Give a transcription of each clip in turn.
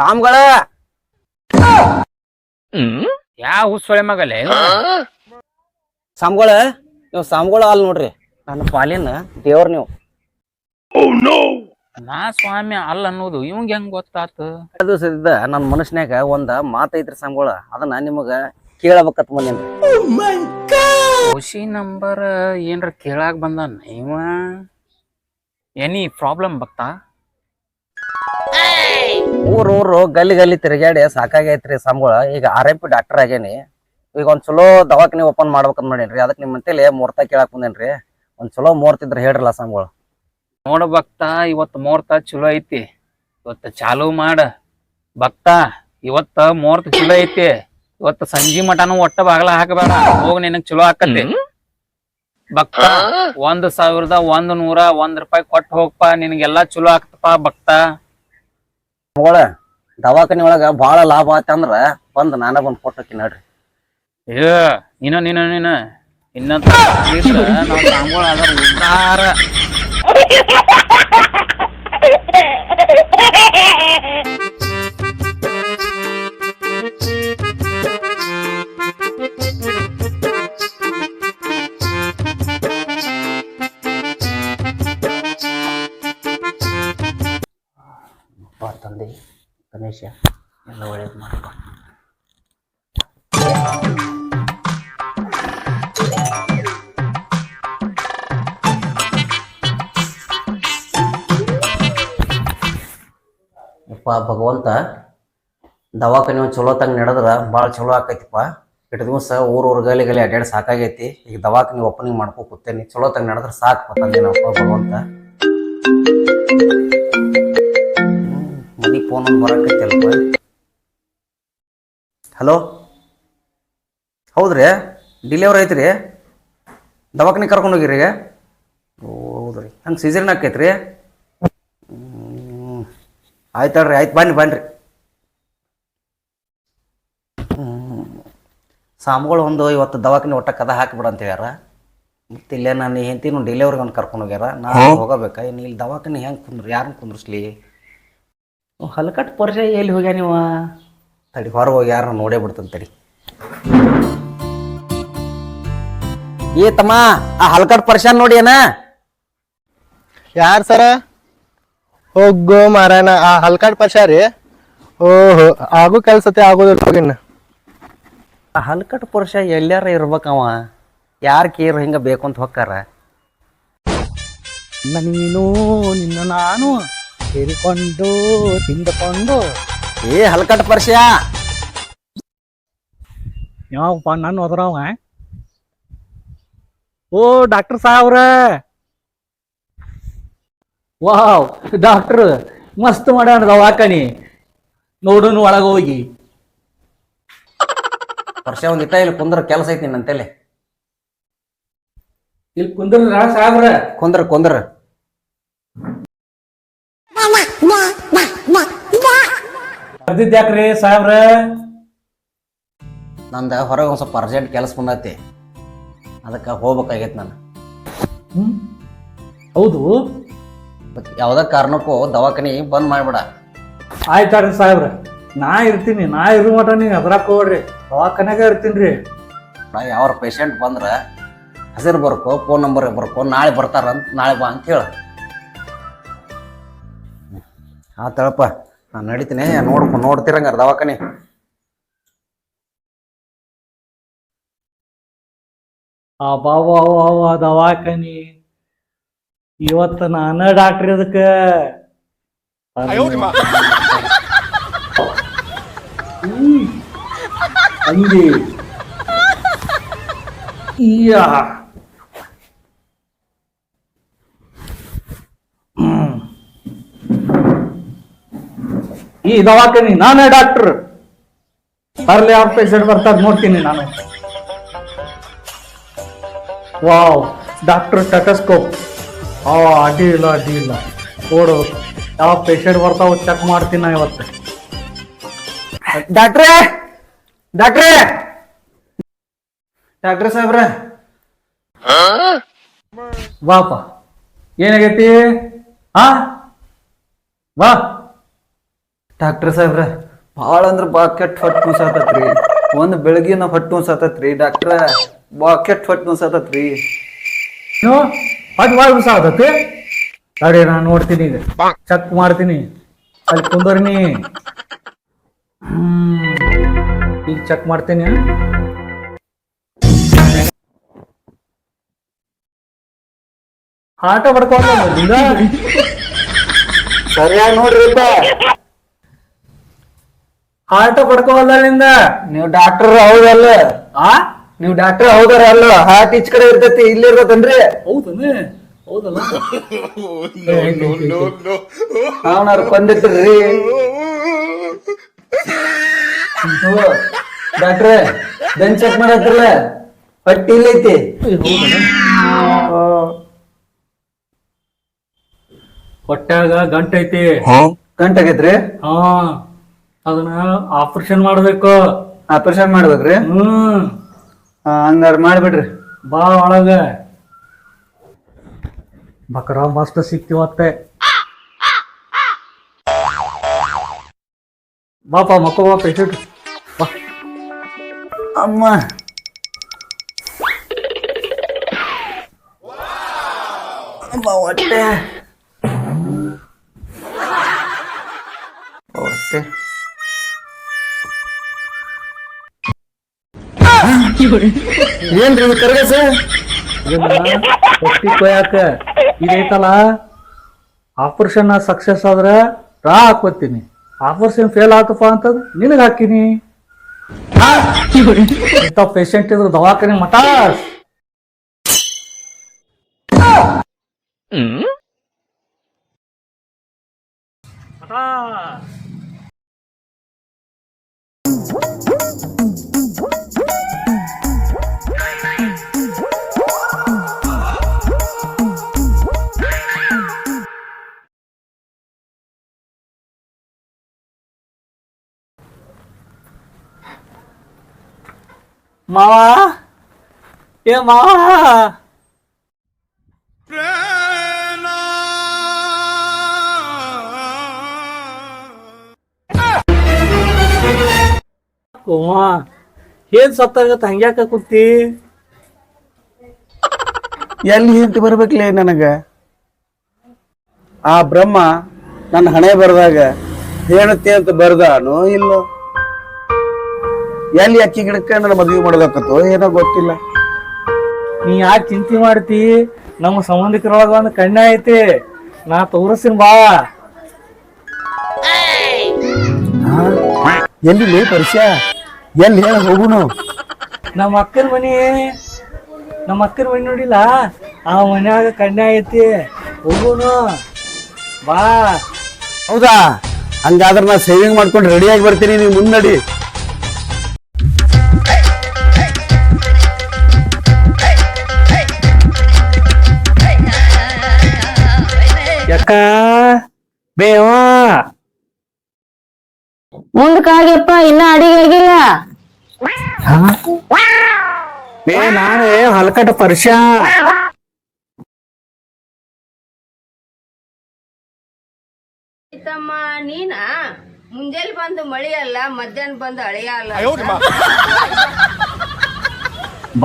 ಸಾಮ್ಗಳ. ಯಾವ ಹುಸ್ಸೊಳೆ ಮಗಲೆ? ಸಾಮ್ಗಳ ನೀವು ಸಾಮ್ಗಳ ಅಲ್ ನೋಡ್ರಿ. ನನ್ನ ಪಾಲಿನ ದೇವ್ರ ನೀವು. ನಾ ಸ್ವಾಮಿ ಅಲ್ಲ ಅನ್ನೋದು ಇವಂಗ ಹೆಂಗ್ ಗೊತ್ತಾತು? ಇದ್ದ ನನ್ನ ಮನಸ್ನ್ಯಾಗ ಒಂದ ಮಾತೈತ್ರಿ ಸಾಮ್ಗಳ. ಅದನ್ನ ನಿಮಗ ಕೇಳಬೇಕತ್ ಬಂದೇನ್ರಿ ಖುಷಿ ನಂಬರ್ ಏನ್ರ ಕೇಳಾಕ್ ಬಂದ ಇವ? ಎನಿ ಪ್ರಾಬ್ಲಮ್ ಬಕ್ತಾ ಊರ್ ಊರು ಗಲ್ಲಿ ಗಲ್ಲಿ ತಿರುಗಾಡಿ ಸಾಕಾಗೈತ್ರಿ ಸಂಬಳ. ಈಗ ಆರ್ ಎಂ ಪಿ ಡಾಕ್ಟರ್ ಆಗೇನಿ. ಈಗ ಒಂದ್ ಚಲೋ ದವಾಖಾನೆ ಓಪನ್ ಮಾಡ್ಬೇಕಂತ ಮಾಡೇನ್ರಿ. ಅದಕ್ಕೆ ನಿಮ್ಮ ಮಂತೇಲಿ ಮುಹೂರ್ತ ಕೇಳಾಕ್ ಬಂದೇನ್ರಿ. ಒಂದ್ ಚಲೋ ಮುಹೂರ್ತ ಇದ್ರೆ ಹೇಳ್ರಲ್ಲ ಸಂಬಳ. ನೋಡ ಭಕ್ತ ಇವತ್ತು ಮುಹೂರ್ತ ಚಲೋ ಐತಿ. ಇವತ್ತು ಚಾಲು ಮಾಡ. ಭಕ್ತ ಇವತ್ತ ಮುಹೂರ್ತ ಚಲೋ ಐತಿ. ಇವತ್ತು ಸಂಜಿ ಮಠಾನು ಒಟ್ಟ ಬಾಗಲ ಹಾಕಬೇಡ. ಹೋಗ್ ನಿನಗ್ ಚಲೋ ಹಾಕಲ್ಲಿ ಭಕ್ತ ಒಂದ್ ಸಾವಿರದ ಒಂದ್ ನೂರ ಒಂದ್ ರೂಪಾಯಿ ಕೊಟ್ಟು ಹೋಗ್ಪಾ. ನಿನಗೆಲ್ಲಾ ಚಲೋ ಆಗ್ತಪ್ಪ ಭಕ್ತ. ಸಾಮ್ಗಳ ದವಾಖಾನೆ ಒಳಗ ಬಾಳ ಲಾಭ ಆತಂದ್ರ ಬಂದ್ ನಾನ ಬಂದ್ ಕೊಟ್ಟಕ್ಕೆ ನೋಡ್ರಿ. ಏ ನೀನ ನೀನ ನೀನ. ಇನ್ನಂತ ನಾವು ಸಾಂಗೋಳ ಅದರ ಉದ್ದಾರ ಗಣೇಶ ಎಲ್ಲ ಒಳ್ಳೇದು ಮಾಡಪ್ಪ ಯಪ್ಪ, ಭಗವಂತ, ದವಾಖಾನೆ ಚಲೋ ತಂಗ ನಡೆದ್ರ ಭಾಳ ಚಲೋ ಆಕೈತಿಪ್ಪ. ಇಟ್ಟು ದಿವಸ ಊರು ಊರ್ ಗಲಿ ಗಲಿ ಅಡ್ಡಾಡಿ ಸಾಕಾಗೈತಿ. ಈಗ ದವಾಖಾನೆ ಓಪನಿಂಗ್ ಮಾಡ್ಕೊ ಕೂತೇನಿ. ಚಲೋ ತಂಗ ನಡೆದ್ರ ಸಾಕು ತಂದೇನಪ್ಪ ಭಗವಂತ. ಮನಿ ಫೋನ್ ಒಂದು ಬರಕೈತಲ್ಪ ಹಲೋ ಹೌದ್ರಿ? ಡಿಲಿವರ್ ಐತ್ರಿ? ದವಾಖಾನೆ ಕರ್ಕೊಂಡು ಹೋಗಿರಿ ಈಗ? ಹೌದ್ರಿ. ಹಂಗೆ ಸೀಸನ್ ಆಕೈತ್ರಿ? ಆಯ್ತು ಆಯ್ತ್ ಬನ್ನಿ ಆಯ್ತು ಬನ್ನಿ ಹ್ಮ್. ಸಾಮ್ಗಳು ಒಂದು ಇವತ್ತು ದವಾಖಾನೆ ಒಟ್ಟ ಕದ ಹಾಕಿಬಿಡ ಅಂತ ಹೇಳ್ಯಾರ. ಮತ್ತೆ ಇಲ್ಲೇ ನಾನು ಹೆಂಡತಿನೂ ಡೆಲಿವರಿಗೆ ಒಂದು ಕರ್ಕೊಂಡು ಹೋಗ್ಯಾರ. ನಾನು ಹೋಗಬೇಕಾ? ಇನ್ನು ಇಲ್ಲಿ ದವಾಖಾನೆ ಹೆಂಗೆ ಕುಂದ್ರಿ ಯಾರನ್ನ ಕುಂದ್ರಿಸ್ಲಿ? ಹಲಕಟ್ ಪರಿಚಯ ಎಲ್ಲಿ ಹೋಗ್ಯಾ ನೀವ? ತಡಿ ಹೊರಗೆ ಹೋಗಿ ಯಾರು ನೋಡೇ ಬಿಡ್ತಾನೆ ತಡಿ. ಏ ತಮ್ಮ ಆ ಹಲ್ಕಟ್ ಪರಿಚಯ ನೋಡಿ ಏನ? ಯಾರ್ ಸರ? ಹೋಗು ಮಾರಾಯಣ ಆ ಹಲಕಟ್ ಪರ್ಷ ರೀ? ಓಹೋ ಆಗು ಕೆಲ್ಸತೆ ಆಗೋದಿಲ್ಲ ಹೋಗಿನ ಆ ಹಲಕಟ್ ಪರಿಚಯ ಎಲ್ಲಾರ ಇರ್ಬೇಕವ ಯಾರ ಕೇರ್ ಹಿಂಗ ಬೇಕು ಅಂತ ಹೊಕ್ಕಾರ? ನೀನು ನಿನ್ನ ನಾನು. ಸೇರಿಕೊಂಡು ತಿಂದುಕೊಂಡು. ಏ ಹಲ್ಕಟ್ ಪರ್ಷ ಯಾವಪ್ಪ ನಾನು ಹೋದ್ರವ? ಓ ಡಾಕ್ಟರ್ ಸಾಹೇಬ್ರ. ವಾವ್ ಡಾಕ್ಟರ್ ಮಸ್ತ್ ಮಾಡ್ಯಾನ ದವಾಖಾನಿ. ನೋಡುನು ಒಳಗ ಹೋಗಿ. ಪರ್ಷ ಒಂದ್ ಇಟ್ಟ ಇಲ್ಲಿ ಕುಂದ್ರ ಕೆಲಸ ಐತಿ ನಂತೆಲೆ ಇಲ್ಲಿ ಕುಂದ್ರ ಸಾವ್ರ ಕುಂದ್ರ ಕುಂದ್ರ. ಬರ್ದಿದ್ಯಾಕ್ರಿ ಸಾಹೇಬ್ರ? ನಂದ ಹೊರಗೆ ಒಂದು ಸ್ವಲ್ಪ ಅರ್ಜೆಂಟ್ ಕೆಲಸ ಬಂದೈತಿ. ಅದಕ್ಕೆ ಹೋಗ್ಬೇಕಾಗೈತೆ ನಾನು. ಹ್ಮ್? ಹೌದು. ಮತ್ತೆ ಯಾವ್ದೇ ಕಾರಣಕ್ಕೂ ದವಾಖಾನಿ ಬಂದ್ ಮಾಡ್ಬೇಡ. ಆಯ್ತಾಡ್ರಿ ಸಾಹೇಬ್ರ. ನಾ ಇರ್ತೀನಿ ನಾ ಇರು ಮಟ ನೀವು ಅದ್ರಾಕ್ ಹೋಗ್ರಿ ದವಾಖಾನ್ಯಾಗ ಇರ್ತೀನಿ ರೀ ನಾ ಯಾವ ಪೇಷಂಟ್ ಬಂದ್ರೆ ಹೆಸರು ಬರ್ಕೋ ಫೋನ್ ನಂಬರ್ ಬರ್ಕೋ ನಾಳೆ ಬರ್ತಾರ ಅಂತ ನಾಳೆ ಬಾ ಅಂತ ಹೇಳ. ಆತಳಪ್ಪ. ನಾನು ನಡಿತೀನಿ ನೋಡ್ಕೊ ನೋಡ್ತಿರಂಗಾರ ದವಾಖಾನಿ ಅಬ್ಬಾವ ದವಾಖಾನಿ ಇವತ್ತು ನಾನ ಡಾಕ್ಟ್ರ್ ಅದಕ್ಕ ಹ್ಮ್. ಅಂದಿ ಇಯ್ಯಾ. ಹ್ಮ್. ಈ ದವಾಖಾನಿ ನಾನೇ ಡಾಕ್ಟರ್. ಬರ್ಲಿ ಯಾವ ಪೇಷಂಟ್ ಬರ್ತಾರೆ ನೋಡ್ತೀನಿ ನಾನು. ವಾವ್ ಡಾಕ್ಟರ್ ಟೆಟಸ್ಕೋಪ್ ಆ ಅಡ್ಡಿ ಇಲ್ಲ ಅಡ್ಡಿ ಇಲ್ಲ. ನೋಡು ಯಾವ ಪೇಷಂಟ್ ಬರ್ತಾವ ಚೆಕ್ ಮಾಡ್ತೀನಿ ನಾ ಇವತ್ತು. ಡಾಕ್ಟ್ರೇ ಡಾಕ್ಟ್ರೇ. ಡಾಕ್ಟರ್ ಸಾಹೇಬ್ರ. ವಾಪ. ಏನಾಗೈತಿ? ಹಾ ವಾ. ಡಾಕ್ಟರ್ ಸಾಹೇಬ್ರ ಭಾಳ ಅಂದ್ರ ಬಾ ಕೆಟ್ಟ ಹೊಟ್ಟು ಮುಸಾತತ್ರಿ ಒಂದ್ ಬೆಳಗಿನ ಹೊಟ್ಟು ಮುಸಾತತ್ರಿ ಡಾಕ್ಟ್ರ ಬಾ ಕೆಟ್ಟ ಹೊಟ್ಟು ಮುಸಾತತ್ರಿ ಏನು ಅದು ಭಾಳ ಆಗತ್ತೆ ತಡಿ ನಾನು ನೋಡ್ತೀನಿ ಈಗ. ಚೆಕ್ ಮಾಡ್ತೀನಿ. ಅಲ್ಲಿ ಕುಂದರ್ನಿ. ಹ್ಮ್ ಈಗ ಚೆಕ್ ಮಾಡ್ತೀನಿ ಆಟ ಬಡ್ಕೊಂಡ ಸರಿಯಾಗಿ ನೋಡ್ರಿಪ್ಪ ಆಟ ಬಡ್ಕೋವಲ್ಲಿಂದ ನೀವು ಡಾಕ್ಟರ್ ಹೌದಲ್ಲ? ಆ? ನೀವು ಡಾಕ್ಟರ್ ಹೌದಾರ ಅಲ್ಲ ಹಾರ್ಟ್ ಈಚ್ ಕಡೆ ಇರ್ತೈತಿ ಇಲ್ಲಿ ಇರ್ಬೇಕನ್ರಿ ಹೌದನೇ ಹೌದಲ್ಲ? ಬಂದಿರ್ತೀರಿ ಬಂದಿಟ್ರಿ ಡಾಕ್ಟ್ರೆ ಬೆನ್ ಚೆಕ್ ಮಾಡತ್ರಲ್ಲ ಪಟ್ಟಿ ಇಲ್ಲೈತಿ. ಐತಿ ಗಂಟೆ ಗಂಟೈತಿ. ಗಂಟಾಗೈತ್ರಿ? ಹಾ. ಅದನ್ನ ಆಪರೇಷನ್ ಮಾಡ್ಬೇಕು. ಆಪರೇಷನ್ ಮಾಡ್ಬೇಕ್ರಿ? ಹ್ಮ್. ಹಂಗಾರ ಮಾಡ್ಬಿಡ್ರಿ. ಬಾ ಒಳಗ. ಬಕರ ಮಸ್ತ್ ಸಿಕ್ತಿವತ್ತೆ ಬಾಪ ಮಕ್ಕ ಬಾ ಪೇಷಂಟ್ ಬಾ. ಅಮ್ಮ. ಅಮ್ಮ ಹೊಟ್ಟೆ ಹೊಟ್ಟೆ. ಏನ್ರಿ ಇದು ಕರಗಸ? ಹೊಟ್ಟಿ ಕೊಯ್ಯಾಕ? ಇದೈತಲ್ಲ? ಆಪರೇಷನ್ ಸಕ್ಸಸ್ ಆದ್ರ ರಾ ಹಾಕೋತೀನಿ ಆಪರೇಷನ್ ಫೇಲ್ ಆತಪ್ಪ ಅಂತದ್ ನಿನಗೆ ಹಾಕಿನಿ ಇಂಥ ಪೇಷಂಟ್ ಇದ್ರ ದವಾಖಾನೆ ಮಠ ಮಾವ? ಏ ಮಾವ? ಓಮ ಏನ್ ಸತ್ತಾಗತ್ತ ಹಂಗ್ಯಾಕ ಕುಂತಿ? ಎಲ್ಲಿ ಹಿಂತಿ ಬರ್ಬೇಕ್ಲೆ ನನಗ? ಆ ಬ್ರಹ್ಮ ನನ್ನ ಹಣೆ ಬರ್ದಾಗ ಹೇಳುತ್ತೆ ಅಂತ ಬರ್ದಾನೋ ಇಲ್ಲೋ? ಎಲ್ಲಿ ಅಕ್ಕಿ ಗಿಡಕ್ಕೆ ನನ್ನ ಮದುವೆ ಮಾಡೋದಕ್ಕತ್ತೋ ಏನೋ ಗೊತ್ತಿಲ್ಲ. ನೀ ಯಾಕೆ ಚಿಂತೆ ಮಾಡ್ತಿ? ನಮ್ಮ ಸಂಬಂಧಿಕರೊಳಗ ಒಂದು ಕಣ್ಣೆ ಐತಿ. ನಾ ತೋರಿಸ್ತೀನಿ ಬಾ. ಎಲ್ಲಿ ಪರಿಚಯ ಎಲ್ಲಿ ಹೇಳ ಹೋಗುನು? ನಮ್ಮ ಅಕ್ಕನ ಮನಿ ನಮ್ಮ ಅಕ್ಕನ ಮನಿ ನೋಡಿಲ್ಲ? ಆ ಮನ್ಯಾಗ ಕಣ್ಣ ಐತಿ. ಹೋಗುನು. ಬಾ. ಹೌದಾ? ಹಂಗಾದ್ರೆ ನಾ ಸೇವಿಂಗ್ ಮಾಡ್ಕೊಂಡು ರೆಡಿಯಾಗಿ ಬರ್ತೀನಿ ನೀವು ಮುನ್ನಡಿ. ಯಾಕ? ಬೇವಾ? ಮುಂದಕ್ಕಾಗ್ಯಪ್ಪ ಇನ್ನ ಅಡಿಗೆ ಆಗಿಲ್ಲ. ಏ ನಾನೇ ಹಲಕಟ ಪರ್ಷ. ತಮ್ಮ ನೀನ? ಮುಂಜಾನೆ ಬಂದು ಮಳಿ ಅಲ್ಲ ಮಧ್ಯಾಹ್ನ ಬಂದು ಅಳಿಯ ಅಲ್ಲ.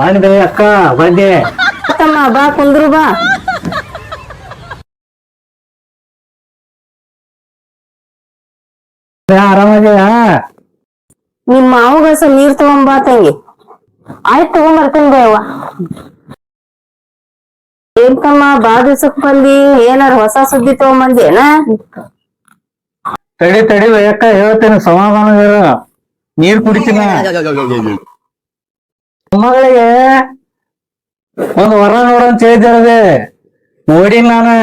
ಬಂದೆ ಅಕ್ಕ ಬಂದೆ. ತಮ್ಮ ಬಾ ಕುಂದ್ರು ಬಾ. ನಿಮ್ ಮಾವಗಸ ನೀರ್ ತಗೊಂಬಾ ತಂಗಿ. ಆಯ್ತು ತಗೊಂಬರ್ತೇನೆ ಬೇವ ಏನ್ ತಮ್ಮ ಬಾ ದಿವ್ಸಕ್ ಬಂದಿ ಏನಾರ ಹೊಸ ಸುದ್ದಿ ತಗೊಂಬಂದೇನ ತಡಿ ತಡಿ ಅಕ್ಕ ಹೇಳ್ತೇನೆ ಸಮಾಧಾನ ಇರು. ನೀರ್ ಕುಡಿತೀನ. ಮಗಳಿಗೆ ಒಂದ್ ವರ ನೋಡಂತ ಹೇಳಿದ್ದೆ. ನೋಡಿ ನಾನು.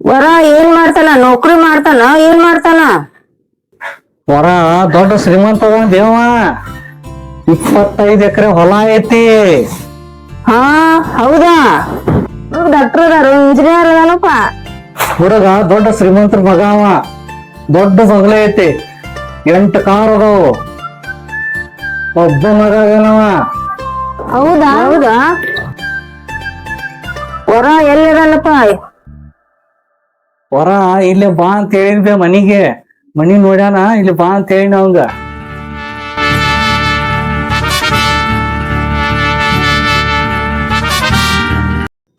ವರ ಏನ್ ಮಾಡ್ತಾನ? ನೌಕರಿ ಮಾಡ್ತಾನ? ಏನ್ ಮಾಡ್ತಾನ? ವರ ದೊಡ್ಡ ಶ್ರೀಮಂತ ದೇವ ಇಪ್ಪತ್ತೈದು ಎಕರೆ ಹೊಲ ಐತಿ. ಹಾ ಹೌದಾ? ಡಾಕ್ಟರ್ ಅದಾರು ಇಂಜಿನಿಯರ್ ಅದಾನಪ್ಪ. ಹುಡುಗ ದೊಡ್ಡ ಶ್ರೀಮಂತರ ಮಗ ಅವ. ದೊಡ್ಡ ಬಗಲ ಐತಿ. ಎಂಟು ಕಾರ್ ಅದಾವು. ಒಬ್ಬ ಮಗ ಏನವ ಹೌದಾ? ಹೌದಾ? ವರ ಎಲ್ಲಿದಾನಪ್ಪ ಹೊರ ಇಲ್ಲೇ ಬಾ ಅಂತ ಹೇಳಿದ್ವಿ ಮನಿಗೆ. ಮನಿ ನೋಡ್ಯಾನ ಇಲ್ಲಿ ಬಾ ಅಂತ ಹೇಳಿ ಅವಂಗ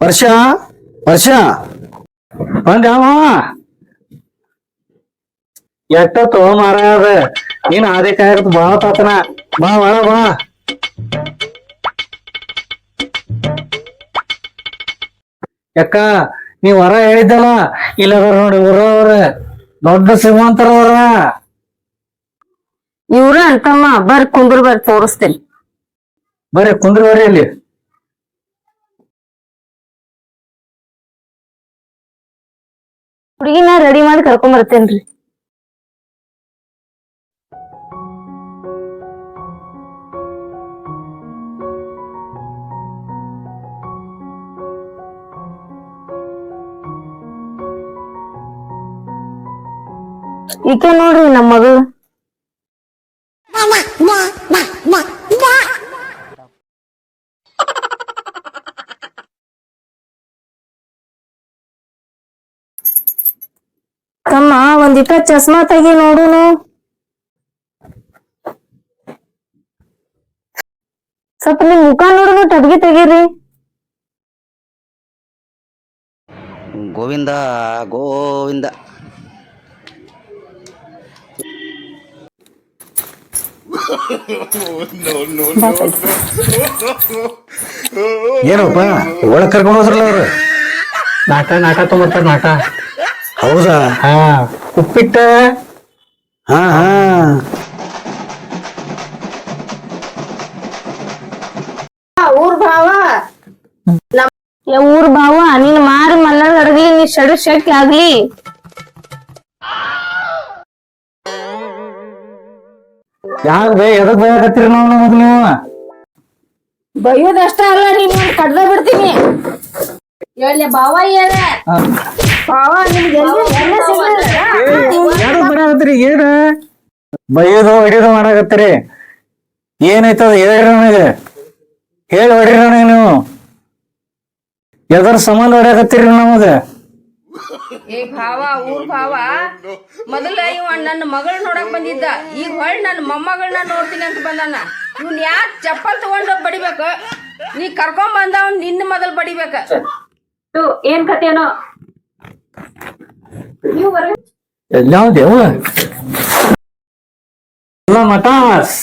ವರ್ಷ? ವರ್ಷ? ಬಂದ್ಯಾವ ಎಷ್ಟೊತ್ತು ಮಾರಾದ ನೀನ್ ಅದೇ ಕಾಯಕ್ ಬಾಳ ತಾತನ. ಬಾ ಒಳ ಬಾ. ಯಾಕ ನೀ ವರ ಹೇಳಿದ್ದಲ್ಲ ಇಲ್ಲ ನೋಡಿ ಊರವ್ರ. ದೊಡ್ಡ ಶ್ರೀಮಂತರವ್ರ ಇವ್ರ ಅಂತಮ್ಮ ಬರ್ ಕುಂದ್ರ ಬರ್ ತೋರಿಸ್ತೇನೆ. ಬರ್ರಿ ಕುಂದ್ರ ಬರ್ರಿ ಅಲ್ಲಿ. ಹುಡುಗಿನ ರೆಡಿ ಮಾಡಿ ಕರ್ಕೊಂಡ್ ಬರ್ತೇನ್ರಿ. ಈಕೆ ನೋಡ್ರಿ ನಮ್ಮ ಮಗಳು. ತಮ್ಮ ಒಂದಿಟ ಚಸ್ಮಾ ತೆಗಿ ನೋಡುನು ಸ್ವಲ್ಪ ನಿಮ್ ಮುಖ ನೋಡುನು ಟಡ್ಗಿ ತೆಗೀರಿ. ಗೋವಿಂದ ಗೋವಿಂದ. ಏನಪ್ಪ? ಒಳಗ್ ಕರ್ಕೊಂಡು ಹೋದ್ರಲ್ಲ ಅವ್ರು? ನಾಟ ನಾಟ ತಗೊಂಡ್ಬರ್ತಾರ ನಾಟ ಹೌದಾ? ಹಾ ಉಪ್ಪಿಟ್ಟ. ಹಾ ಹಾ. ಊರ್ ಭಾವ. ಊರ್ ಭಾವ ನೀನ್ ಮಾರಿ ಮಲ್ಲ ಅಡಗ್ಲಿ ನೀ ಶಡು ಶಕ್ತಿ ಆಗ್ಲಿ. ಯಾಕ ಬೇ ಎದಕ್ ಬಯಕತ್ತೀರಿ ನಾವು ನಮಗ್ ನೀವು? ಬೈಯೋದಷ್ಟ ಅಲ್ಲ ನೀನು ಕಡ್ದ ಬಿಡ್ತೀನಿ. ಹೇಳಿ ಬಾವ ನಿಮ್ಗೆ ಎಲ್ಲಿ? ಯಾರು ಏನ? ಬೈಯೋದು ಹೊಡಿಯೋದು ಮಾಡಾಕತ್ತೀರಿ. ಏನಾಯ್ತದ ಹೇಳ್ರಿ ನನಗೆ. ಹೇಳಿ ಹೊಡ್ರಿ ನನಗೆ ನೀವು. ಎದರ ಸಂಬಂಧ ಹೊಡ್ಯಾಕತ್ತೀರಿ ನಮಗ? ಏ ಭಾವ ಊರ್ ಭಾವ ಮೊದಲ ಇವ ನನ್ನ ಮಗಳ್ ನೋಡಕ್ ಬಂದಿದ್ದ ಈಗ ಹೊಳ್ ನನ್ನ ಮೊಮ್ಮಗಳನ್ನ ನೋಡ್ತೀನಿ ಅಂತ ಬಂದಾನ. ಇವ್ನ ಯಾಕ್ ಚಪ್ಪಲ್ ತಗೊಂಡ್ ಬಡಿಬೇಕು? ನೀ ಕರ್ಕೊಂಡ್ ಬಂದವ್ ನಿನ್ನ ಮೊದಲ್ ಬಡಿಬೇಕ. ಏನ್ ಕಥೆನೋ? ಎಲ್ಲಾವ್ದೇವ ಎಲ್ಲ ಮಟಾಸ್